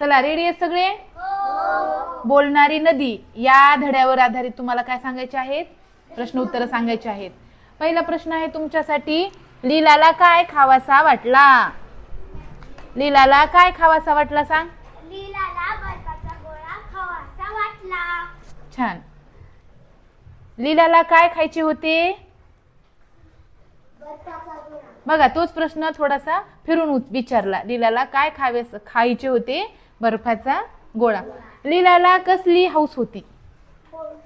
चला रेडी आहेत सगळे? बोलणारी नदी या धड्यावर आधारित तुम्हाला काय सांगायचे आहेत? प्रश्न उत्तर सांगायचे आहेत. पहिला प्रश्न आहे तुमच्यासाठी लीलाला काय खावासा वाटला? लीलाला काय खावासा वाटला सांग? छान. लीलाला काय खायचे होते? बघा तोच प्रश्न थोडासा फिरून विचारला. लीलाला काय खावे खायचे होते? बर्फाचा गोळा. लीलाला कसली हौस होती?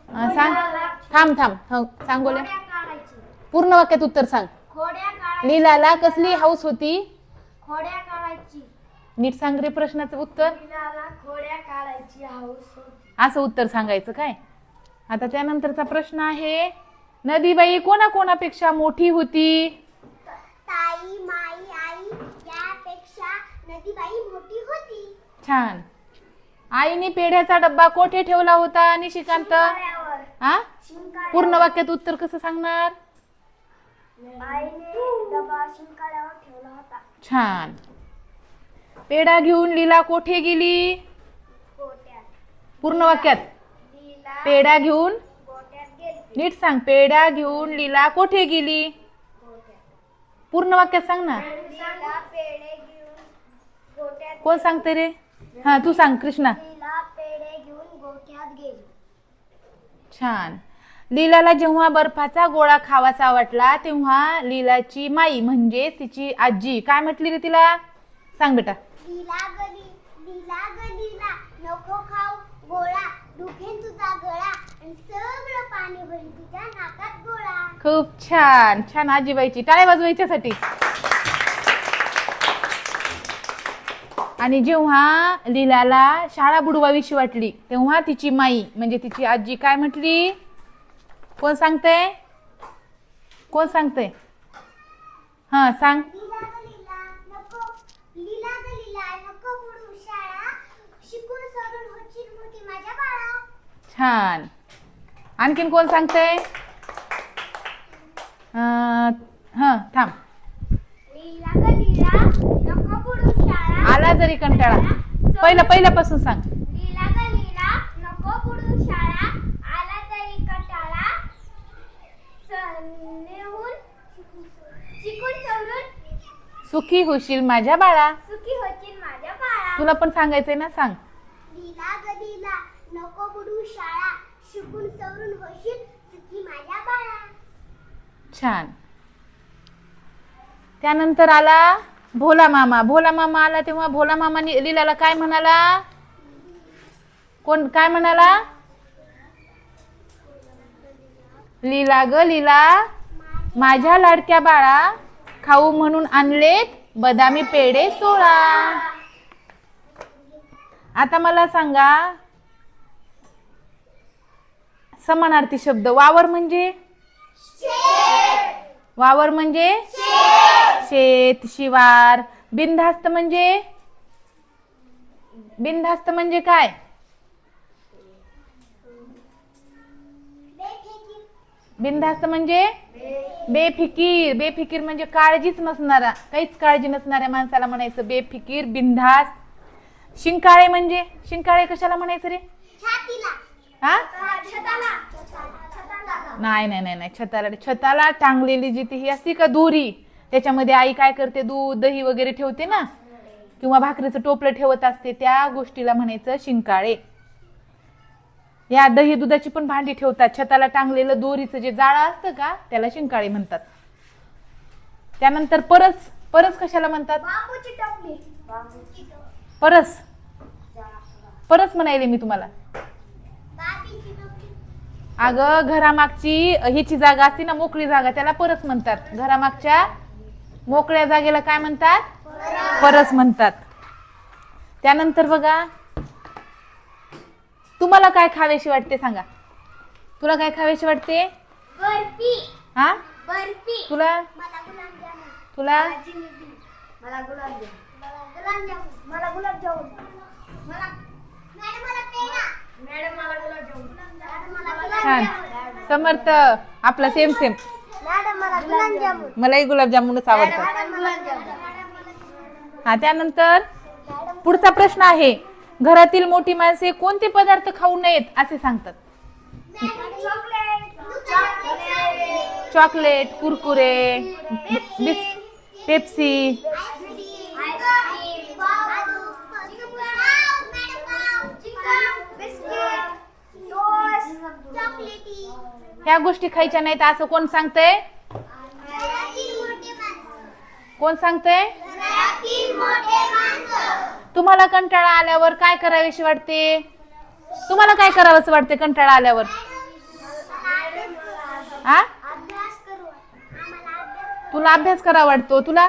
सांग. थांब थांब सांग बोले पूर्ण वाक्यात उत्तर सांग. लीलाला कसली हौस होती? नीट सांग रे प्रश्नाचं उत्तर. असं उत्तर सांगायचं काय? आता त्यानंतरचा प्रश्न आहे नदीबाई कोणाकोणापेक्षा मोठी होती? ताई माई आई यापेक्षा नदीबाई मोठी होती छान. आईने पेढ्याचा डब्बा कोठे ठेवला होता निशिकांत? हा. पूर्ण वाक्यात उत्तर कसं सांगणार? छान. पेढा घेऊन लीला कोठे गेली? पूर्ण वाक्यात. पेढा घेऊन? नीट सांग पेढा घेऊन लीला कोठे गेली? पूर्ण वाक्यात सांग ना. कोण सांगते रे? हा तू सांग कृष्णा. लीला पेढे घेऊन गोठ्यात गेली. छान. लीलाला जेव्हा बर्फाचा गोळा खावासा वाटला तेव्हा लीलाची माई म्हणजे तिची आजी काय म्हटली रे तिला? सांग बेटा. लीला गली लीला गलीला नको खाऊ गोळा. दुखेन तुझा गळा आणि सगळं पाणी भरून तुझ्या नाकात गोळा. खूप छान. छान आजीबाईची. टाळ्या वाजवायच्यासाठी. आणि जेव्हा लीलाला शाळा बुडवावीशी वाटली तेव्हा तिची माई म्हणजे तिची आजी काय म्हटली? कोण सांगते कोण सांगते हा सांग. छान. आणखीन कोण सांगते हां थांब लीला गलीला नको बुडू शाळा आला जरी कंटाळा. पहिलं पहिल्यापासून सांग. सुखी होशील माझ्या बाळा. सुखी होतील माझ्या बाळा. तुला पण सांगायचंय ना सांग. लीला गलीला नको बुडू शाळा. शिकून सवरून होशील सुखी माझ्या बाळा. छान. त्यानंतर आला भोला मामा भोला मामा आला तेव्हा भोला मामाने लीलाला काय म्हणाला? कोण काय म्हणाला? लीला ग लीला माझ्या लाडक्या बाळा खाऊ म्हणून आणलेत बदामी पेढे सोळा. आता मला सांगा समानार्थी शब्द वावर म्हणजे? वावर म्हणजे? शेत शिवार. बिनधास्त म्हणजे? बिनधास्त म्हणजे काय? बिनधास्त म्हणजे? बेफिकीर. बेफिकीर म्हणजे काळजीच नसणारा. काहीच काळजी नसणाऱ्या माणसाला म्हणायचं बेफिकीर बिनधास्त. शिंकाळे म्हणजे? शिंकाळे कशाला म्हणायचं रे? हा? नाही नाही नाही छताला छताला टांगलेली जी ती ही असती का दोरी? त्याच्यामध्ये आई काय करते? दूध दही वगैरे ठेवते ना? किंवा भाकरीचं टोपलं ठेवत असते. त्या गोष्टीला म्हणायचं शिंकाळे. या दही दुधाची पण भांडी ठेवतात. छताला टांगलेलं दोरीचं जे जाळं असतं का त्याला शिंकाळे म्हणतात. त्यानंतर परस. परस कशाला म्हणतात? परस. परस म्हणायले मी तुम्हाला. अगं घरामागची ह्याची जागा असते ना मोकळी जागा त्याला परस म्हणतात. घरामागच्या मोकळ्या जागेला काय म्हणतात? परस म्हणतात. त्यानंतर बघा तुम्हाला काय खावेशी वाटते सांगा. तुला काय खावेशी वाटते? बर्फी. हा? बर्फी. तुला? तुला? जिलेबी मला गुलाबजामुन. मला गुलाबजामुन. मला गुलाबजामुन. मला मॅडम मला पेढा. मॅडम मला गुलाबजामुन. मॅडम मला छान. समर्थ. आपला सेम सेम मलाही गुलाबजामुनच आवडतात. हा त्यानंतर पुढचा प्रश्न आहे घरातील मोठी माणसे कोणते पदार्थ खाऊ नयेत असे सांगतात. चॉकलेट कुरकुरे पेप्सी ह्या गोष्टी खायच्या नाहीत असं कोण सांगतंय? कोण सांगतंय? तुम्हाला कंटाळा आल्यावर काय करावेशी वाटते? तुम्हाला काय करावंच वाटते कंटाळा आल्यावर? हा तुला अभ्यास करा वाटतो. तुला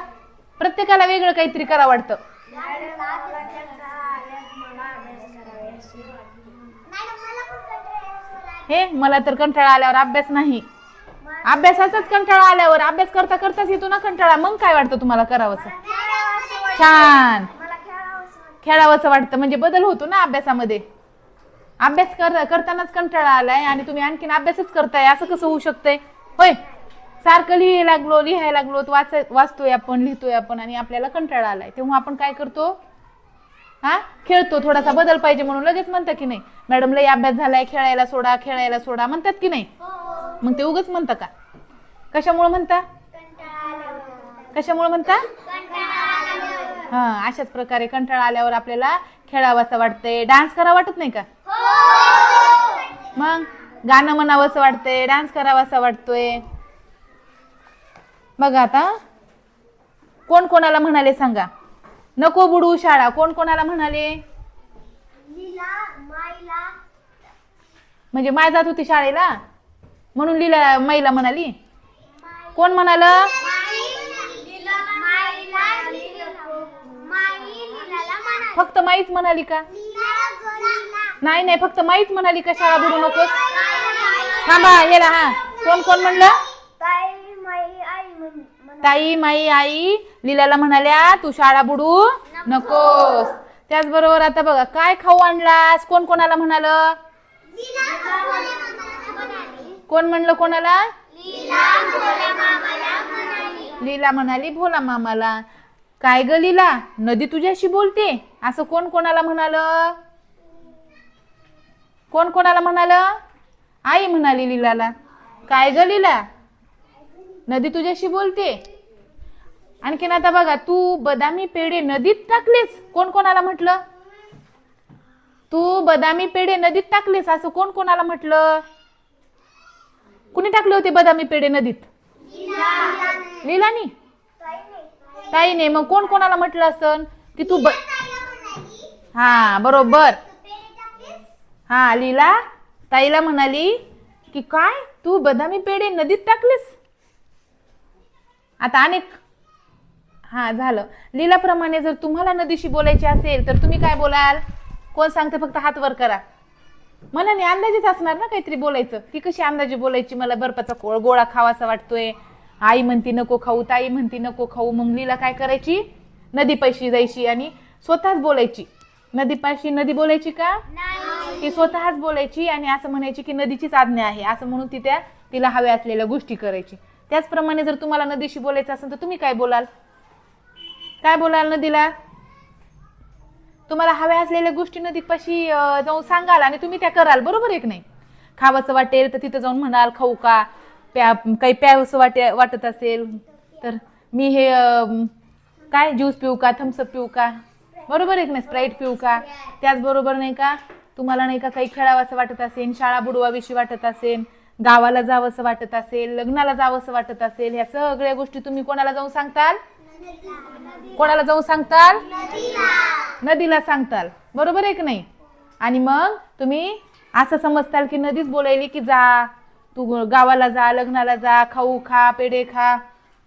प्रत्येकाला वेगळं काहीतरी करा वाटतं. हे मला तर कंटाळा आल्यावर अभ्यास नाही. अभ्यासाचाच कंटाळा आल्यावर अभ्यास करता करताच येतो ना कंटाळा. मग काय वाटतं तुम्हाला करावंसं? छान. खेळावंसं वाटतं. म्हणजे बदल होतो ना अभ्यासामध्ये. अभ्यास कर करतानाच कंटाळा आलाय आणि तुम्ही आणखीन अभ्यासच करताय. असं कसं होऊ शकतंय? होय. सारखं लिहायला लागलो लिहायला लागलो वाच वाचतोय आपण लिहितोय आपण आणि आपल्याला कंटाळा आलाय. तेव्हा आपण काय करतो? हा? खेळतो थोडासा बदल पाहिजे म्हणून लगेच म्हणतं की नाही मॅडम लई अभ्यास झालाय खेळायला सोडा खेळायला सोडा म्हणतात की नाही? मग ते उगच म्हणतं का? कशामुळे म्हणता? कशामुळे म्हणता? हा अशाच प्रकारे कंटाळा आल्यावर आपल्याला खेळावंसं वाटतंय. डान्स करावं वाटत नाही का? मग? गाणं म्हणावंसं वाटतंय डान्स करावासा वाटतोय. बघा आता कोण कोणाला म्हणाले सांगा? नको बुडू शाळा. कोण कोणाला म्हणाले? म्हणजे माय जात होती शाळेला? म्हणून लीला माईला म्हणाली? कोण म्हणाल? फक्त माईच म्हणाली का? नाही नाही फक्त माईच म्हणाली का शाळा बुडू नकोस? थांबा हेला हा. कोण कोण म्हणलं? ताई माई आई लीलाला म्हणाल्या तू शाळा बुडू नकोस. त्याचबरोबर आता बघा काय खाऊ आणलास? कोण कोणाला म्हणाल? कोण म्हणलं कोणाला? लीला म्हणाली भोला मामाला. काय ग लीला? नदी तुझ्याशी बोलते? असं कोण कोणाला म्हणाल? कोण कोणाला म्हणाल? आई म्हणाली लीलाला. काय ग लीला? नदी तुझ्याशी बोलते. आणखीन आता बघा तू बदामी पेढे नदीत टाकलेस कोण कोणाला म्हटलं? तू बदामी पेढे नदीत टाकलेस असं कोण कोणाला म्हटलं? कुणी टाकले होते बदामी पेढे नदीत? लीलानी. ताईने मग कोण कोणाला म्हटलं असन? की तू ब हा बरोबर. हा लीला ताईला म्हणाली की काय? तू बदामी पेढे नदीत टाकलेस? आता अनेक हा झालं. लीलाप्रमाणे जर तुम्हाला नदीशी बोलायचे असेल तर तुम्ही काय बोलाल? कोण सांगते? फक्त हात वर करा. मला नाही अंदाजेच असणार ना काहीतरी बोलायचं. ती कशी अंदाजे बोलायची? मला बर्फाचा कोळ गोळा खावासा वाटतोय. आई म्हणती नको खाऊ. ताई म्हणती नको खाऊ. मग लीला काय करायची? नदी पैशी जायची आणि स्वतःच बोलायची. नदीपाशी नदी बोलायची का? ती स्वतःच बोलायची आणि असं म्हणायची की नदीचीच आज्ञा आहे. असं म्हणून ती त्या तिला हव्या असलेल्या गोष्टी करायची. त्याचप्रमाणे जर तुम्हाला नदीशी बोलायचं असेल तर तुम्ही काय बोलाल? काय बोलाल नदीला? तुम्हाला हव्या असलेल्या गोष्टी नदीपाशी जाऊन सांगाल आणि तुम्ही त्या कराल बरोबर एक नाही? खावंसं वाटेल तर तिथं जाऊन म्हणाल खाऊ का? प्या काही प्यावंसं वाटे वाटत असेल तर मी हे काय ज्यूस पिऊ का? थम्सअप पिऊ का? बरोबर एक नाही स्प्राईट पिऊ का? त्याचबरोबर नाही का तुम्हाला नाही का काही खेळावंसं वाटत असेल शाळा बुडवाविषयी वाटत असेल गावाला जावंसं वाटत असेल लग्नाला जावंसं वाटत असेल ह्या सगळ्या गोष्टी तुम्ही कोणाला जाऊन सांगताल? कोणाला जाऊन सांगताल? नदीला सांगताल. बरोबर आहे की नाही? आणि मग तुम्ही असं समजताल की नदीच बोलायली की जा तू गावाला जा लग्नाला जा खाऊ खा पेढे खा.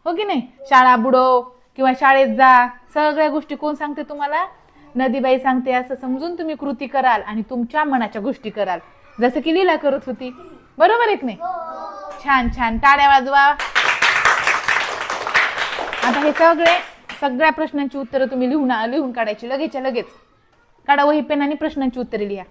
हो की नाही? शाळा बुडो किंवा शाळेत जा. सगळ्या गोष्टी कोण सांगते तुम्हाला? नदीबाई सांगते असं समजून तुम्ही कृती कराल आणि तुमच्या मनाच्या गोष्टी कराल. जसं की लीला करत होती. बरोबर आहे की नाही? छान छान. टाळ्या वाजवा. आता हे सगळे सगळ्या प्रश्नांची उत्तरं तुम्ही लिहून लिहून काढायची. लगेचच्या लगेच. काढा वही पेन आणि प्रश्नांची उत्तरे लिहा.